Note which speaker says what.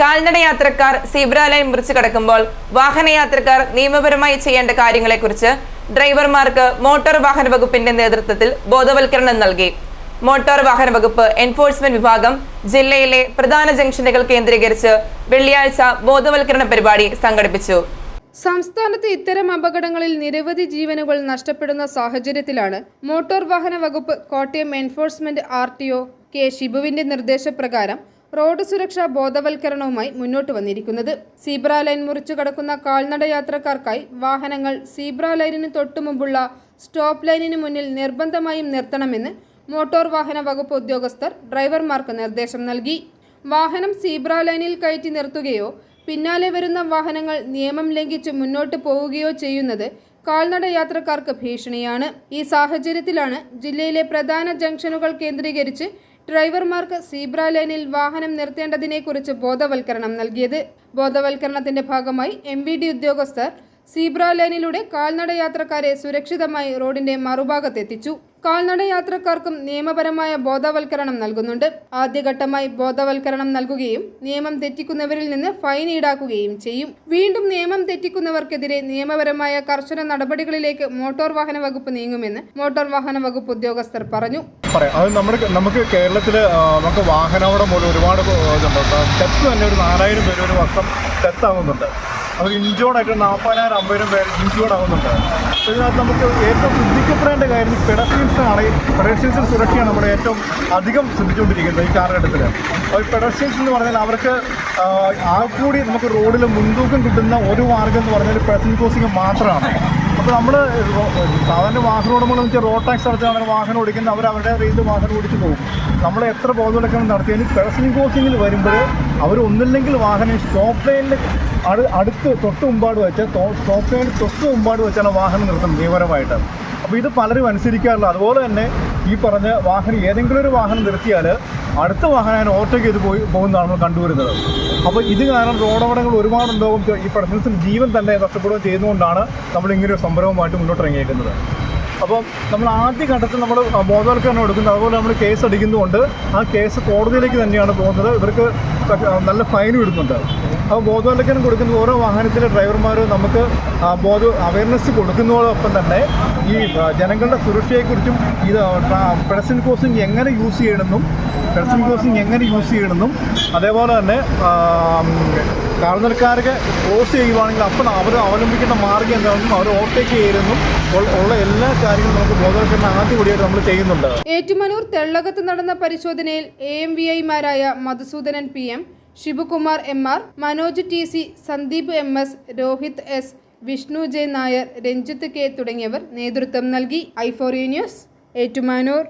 Speaker 1: കാൽനട യാത്രക്കാർ zebra line മുറിച്ച് കടക്കുമ്പോൾ വാഹനയാത്രക്കാർ നിയമപരമായി ചെയ്യേണ്ട കാര്യങ്ങളെക്കുറിച്ച് ഡ്രൈവർമാർക്ക് മോട്ടോർ വാഹന വകുപ്പിന്റെ നേതൃത്വത്തിൽ ബോധവൽക്കരണം നൽകി. മോട്ടോർ വാഹന വകുപ്പ് എൻഫോഴ്സ്മെന്റ് വിഭാഗം ജില്ലയിലെ പ്രധാന ജംഗ്ഷനുകൾ കേന്ദ്രീകരിച്ച് വെള്ളിയാഴ്ച ബോധവൽക്കരണ പരിപാടി സംഘടിപ്പിച്ചു.
Speaker 2: സംസ്ഥാനത്ത് ഇത്തരം അപകടങ്ങളിൽ നിരവധി ജീവനുകൾ നഷ്ടപ്പെടുന്ന സാഹചര്യത്തിലാണ് മോട്ടോർ വാഹന വകുപ്പ് Kottayam enforcement R T O K ഷിബുവിന്റെ നിർദ്ദേശപ്രകാരം റോഡ് സുരക്ഷാ ബോധവൽക്കരണവുമായി മുന്നോട്ട് വന്നിരിക്കുന്നത്. സീബ്ര ലൈൻ മുറിച്ചു കടക്കുന്ന കാൽനട യാത്രക്കാർക്കായി വാഹനങ്ങൾ സീബ്ര ലൈനിന് തൊട്ടുമുമ്പുള്ള സ്റ്റോപ്പ് ലൈനിന് മുന്നിൽ നിർബന്ധമായും നിർത്തണമെന്ന് മോട്ടോർ വാഹന വകുപ്പ് ഉദ്യോഗസ്ഥർ ഡ്രൈവർമാർക്ക് നിർദ്ദേശം നൽകി. വാഹനം സീബ്ര ലൈനിൽ കയറ്റി നിർത്തുകയോ പിന്നാലെ വരുന്ന വാഹനങ്ങൾ നിയമം ലംഘിച്ച് മുന്നോട്ട് പോവുകയോ ചെയ്യുന്നത് കാൽനട യാത്രക്കാർക്ക് ഭീഷണിയാണ്. ഈ സാഹചര്യത്തിലാണ് ജില്ലയിലെ പ്രധാന ജംഗ്ഷനുകൾ കേന്ദ്രീകരിച്ച് ഡ്രൈവർമാർക്ക് സീബ്ര ലൈനിൽ വാഹനം നിർത്തേണ്ടതിനെക്കുറിച്ച് ബോധവൽക്കരണം നൽകിയത്. ബോധവൽക്കരണത്തിന്റെ ഭാഗമായി എം ഉദ്യോഗസ്ഥർ സീബ്ര ലൈനിലൂടെ കാൽനട യാത്രക്കാരെ സുരക്ഷിതമായി റോഡിന്റെ മറുഭാഗത്തെത്തിച്ചു. കാൽനട യാത്രക്കാർക്കും നിയമപരമായ ബോധവൽക്കരണം നൽകുന്നുണ്ട്. ആദ്യഘട്ടമായി ബോധവൽക്കരണം നൽകുകയും നിയമം തെറ്റിക്കുന്നവരിൽ നിന്ന് ഫൈൻ ഈടാക്കുകയും ചെയ്യും. വീണ്ടും നിയമം തെറ്റിക്കുന്നവർക്കെതിരെ നിയമപരമായ കർശന നടപടികളിലേക്ക് മോട്ടോർ വാഹന വകുപ്പ് നീങ്ങുമെന്ന് മോട്ടോർ വാഹന വകുപ്പ് ഉദ്യോഗസ്ഥർ പറഞ്ഞു.
Speaker 3: അത് നമ്മുടെ നമുക്ക് കേരളത്തിൽ നമുക്ക് വാഹനങ്ങളുടെ മൂലം ഒരുപാട് ഇതുണ്ട്. ഡെത്ത് തന്നെ ഒരു നാലായിരം പേര് ഒരു വർഷം അത് ഇഞ്ചോടായിട്ട് നാൽപ്പതിനായിരം അമ്പതിനായിരം പേര് ഇഞ്ചോടാവുന്നുണ്ട് അപ്പോൾ ഇതിനകത്ത് നമുക്ക് ഏറ്റവും ശ്രദ്ധിക്കപ്പെടേണ്ട കാര്യം പെഡസ്ട്രിയൻസാണ് ഈ പെഡസ്ട്രിയൻസിന്റെ സുരക്ഷയാണ് നമ്മുടെ ഏറ്റവും അധികം ശ്രദ്ധിച്ചുകൊണ്ടിരിക്കുന്നത് ഈ കാലഘട്ടത്തിൽ അപ്പോൾ ഈ പെഡസ്ട്രിയൻസ് എന്ന് പറഞ്ഞാൽ അവർക്ക് ആ കൂടി നമുക്ക് റോഡിൽ മുൻതൂക്കം കിട്ടുന്ന ഒരു മാർഗം എന്ന് പറഞ്ഞാൽ പെഡസ്ട്രിയൻ ക്രോസിംഗ് മാത്രമാണ്. അപ്പോൾ നമ്മൾ സാധാരണ വാഹന ഉടമകൾ വെച്ചാൽ റോഡ് ടാക്സ് അടച്ചാൽ അടച്ചാണ് വാഹനം ഓടിക്കുന്നത് അവർ അവരുടെ റേഞ്ച് വാഹനം ഓടിച്ച് പോകും. നമ്മൾ എത്ര ബോധവൽക്കരണം നടത്തിയാലും പേഴ്സണൽ ക്രോസിങ്ങിൽ വരുമ്പോൾ അവർ ഒന്നില്ലെങ്കിൽ വാഹനം സ്റ്റോപ്പ് ലൈനിൽ അടു അടുത്ത് തൊട്ട് മുമ്പാട് വെച്ച് സ്റ്റോപ്പ് ലൈനിൽ തൊട്ട് മുമ്പാട് വെച്ചാണ് വാഹനം നിർത്തുന്നത് നിയമപരമായിട്ട് അപ്പോൾ ഇത് പലരും അനുസരിക്കാറില്ല അതുപോലെ തന്നെ ഈ പറഞ്ഞ വാഹനം ഏതെങ്കിലും ഒരു വാഹനം നിർത്തിയാൽ അടുത്ത വാഹനം ഓവർടേക്ക് ചെയ്ത് പോയി പോകുന്നതാണ് നമ്മൾ കണ്ടുവരുന്നത്. അപ്പോൾ ഇത് കാരണം റോഡപകടങ്ങൾ ഒരുപാടുണ്ടാവും. ഈ പെർസൺസിന് ജീവൻ തന്നെ നഷ്ടപ്പെടുകയും ചെയ്യുന്നതുകൊണ്ടാണ് നമ്മൾ ഇങ്ങനെ ഒരു സംരംഭമായിട്ട് മുന്നോട്ട് ഇറങ്ങിയേക്കുന്നത്. അപ്പം നമ്മൾ ആദ്യ ഘട്ടത്തിൽ നമ്മൾ ബോധവൽക്കരണം എടുക്കുന്നത് അതുപോലെ നമ്മൾ കേസ് അടിക്കുന്നതുകൊണ്ട് ആ കേസ് കോടതിയിലേക്ക് തന്നെയാണ് പോകുന്നത്. ഇവർക്ക് നല്ല ഫൈനും ഇടുന്നുണ്ട്. അപ്പോൾ ബോധവൽക്കരണം കൊടുക്കുന്ന ഓരോ വാഹനത്തിലെ ഡ്രൈവർമാർ നമുക്ക് ബോധ അവയർനെസ് കൊടുക്കുന്നതോടൊപ്പം തന്നെ ഈ ജനങ്ങളുടെ സുരക്ഷയെക്കുറിച്ചും ഇത് പെഡസിൻ കോസിങ് എങ്ങനെ യൂസ് ചെയ്യണമെന്നും പെഡസ്ട്രിയൻ ക്രോസിംഗ് എങ്ങനെ യൂസ് ചെയ്യണമെന്നും അതേപോലെ തന്നെ കാർന്നൽക്കാർക്ക് ക്രോസ് ചെയ്യുവാണെങ്കിൽ അപ്പം അവർ അവലംബിക്കേണ്ട മാർഗം എന്താണെന്നും അവർ ഓവർടേക്ക് ചെയ്യരുതെന്നും ഉള്ള- എല്ലാ കാര്യങ്ങളും നമുക്ക് ബോധവൽക്കരണം ആദ്യപടിയായിട്ട് നമ്മൾ ചെയ്യുന്നുണ്ട്.
Speaker 2: ഏറ്റുമാനൂർ തെള്ളകത്ത് നടന്ന പരിശോധനയിൽ എ എം വി ഐമാരായ Madhusoodanan P M Sivakumar M R Manoj T C Sandeep M S Rohit S Vishnu J Nair Ranjith K തുടങ്ങിയവർ നേതൃത്വം നൽകി. ഐഫോറിയൂസ് ഏറ്റുമാനൂർ.